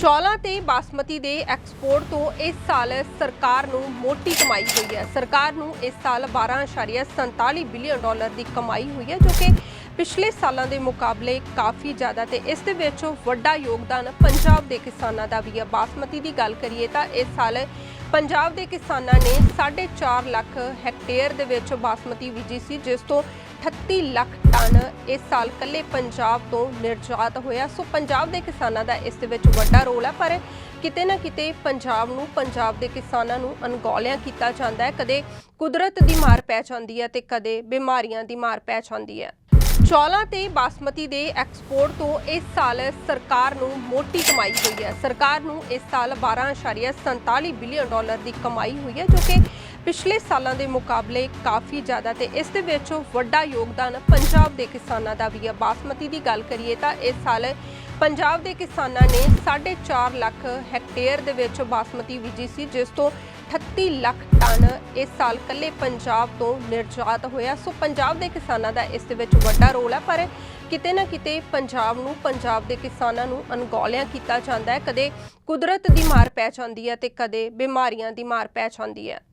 ਚੌਲਾਂ ਤੇ ਬਾਸਮਤੀ ਦੇ ਐਕਸਪੋਰਟ ਤੋਂ ਇਸ ਸਾਲ ਸਰਕਾਰ ਨੂੰ ਮੋਟੀ ਕਮਾਈ ਹੋਈ ਹੈ। ਸਰਕਾਰ ਨੂੰ ਇਸ ਸਾਲ 12.47 ਬਿਲੀਅਨ ਡਾਲਰ ਦੀ ਕਮਾਈ ਹੋਈ ਹੈ, ਜੋ ਕਿ ਪਿਛਲੇ ਸਾਲਾਂ ਦੇ ਮੁਕਾਬਲੇ ਕਾਫੀ ਜ਼ਿਆਦਾ ਤੇ ਇਸ ਦੇ ਵਿੱਚ ਵੱਡਾ ਯੋਗਦਾਨ ਪੰਜਾਬ ਦੇ ਕਿਸਾਨਾਂ ਦਾ ਵੀ ਹੈ। ਬਾਸਮਤੀ ਦੀ ਗੱਲ ਕਰੀਏ ਤਾਂ ਇਸ ਸਾਲ ਪੰਜਾਬ ਦੇ ਕਿਸਾਨਾਂ ਨੇ 4.5 ਲੱਖ ਹੈਕਟੇਅਰ ਦੇ ਵਿੱਚ ਬਾਸਮਤੀ ਬੀਜੀ ਸੀ, ਜਿਸ ਤੋਂ 38 ਲੱਖ ਟਨ ਇਸ ਸਾਲ ਕੱਲੇ ਪੰਜਾਬ ਤੋਂ ਨਿਰਜਾਤ ਹੋਇਆ। ਸੋ ਪੰਜਾਬ ਦੇ ਕਿਸਾਨਾਂ ਦਾ ਇਸ ਦੇ ਵਿੱਚ ਵੱਡਾ ਰੋਲ ਹੈ ਪਰ ਕਿਤੇ ਨਾ ਕਿਤੇ ਪੰਜਾਬ ਨੂੰ, ਪੰਜਾਬ ਦੇ ਕਿਸਾਨਾਂ ਨੂੰ ਅਣਗੌਲਿਆਂ ਕੀਤਾ ਜਾਂਦਾ ਹੈ। ਕਦੇ ਕੁਦਰਤ ਦੀ ਮਾਰ ਪੈ ਜਾਂਦੀ ਹੈ ਤੇ ਕਦੇ ਬਿਮਾਰੀਆਂ ਦੀ ਮਾਰ ਪੈ ਜਾਂਦੀ ਹੈ। ਚੌਲਾਂ ਤੇ ਬਾਸਮਤੀ ਦੇ ਐਕਸਪੋਰਟ ਤੋਂ ਇਸ ਸਾਲ ਸਰਕਾਰ ਨੂੰ ਮੋਟੀ ਕਮਾਈ ਹੋਈ ਹੈ। ਸਰਕਾਰ ਨੂੰ ਇਸ ਸਾਲ 12.47 ਬਿਲੀਅਨ ਡਾਲਰ ਦੀ ਕਮਾਈ ਹੋਈ ਹੈ, ਜੋ ਕਿ ਪਿਛਲੇ ਸਾਲਾਂ ਦੇ ਮੁਕਾਬਲੇ ਕਾਫੀ ਜ਼ਿਆਦਾ ਤੇ ਇਸ ਦੇ ਵਿੱਚ ਵੱਡਾ ਯੋਗਦਾਨ ਪੰਜਾਬ ਦੇ ਕਿਸਾਨਾਂ ਦਾ ਵੀ ਹੈ। ਬਾਸਮਤੀ ਦੀ ਗੱਲ ਕਰੀਏ ਤਾਂ ਇਸ ਸਾਲ ਪੰਜਾਬ ਦੇ ਕਿਸਾਨਾਂ ਨੇ 4.5 ਲੱਖ ਹੈਕਟੇਅਰ ਦੇ ਵਿੱਚ ਬਾਸਮਤੀ ਬੀਜੀ ਸੀ, ਜਿਸ ਤੋਂ 38 ਲੱਖ ਟਨ ਇਸ ਸਾਲ ਕੱਲੇ ਪੰਜਾਬ ਤੋਂ ਨਿਰਜਾਤ ਹੋਇਆ। ਸੋ ਪੰਜਾਬ ਦੇ ਕਿਸਾਨਾਂ ਦਾ ਇਸ ਦੇ ਵਿੱਚ ਵੱਡਾ ਰੋਲ ਹੈ, ਪਰ ਕਿਤੇ ਨਾ ਕਿਤੇ ਪੰਜਾਬ ਨੂੰ, ਪੰਜਾਬ ਦੇ ਕਿਸਾਨਾਂ ਨੂੰ ਅਣਗੌਲਿਆਂ ਕੀਤਾ ਜਾਂਦਾ ਹੈ। ਕਦੇ ਕੁਦਰਤ ਦੀ ਮਾਰ ਪੈ ਜਾਂਦੀ ਹੈ ਤੇ ਕਦੇ ਬਿਮਾਰੀਆਂ ਦੀ ਮਾਰ ਪੈ ਜਾਂਦੀ ਹੈ।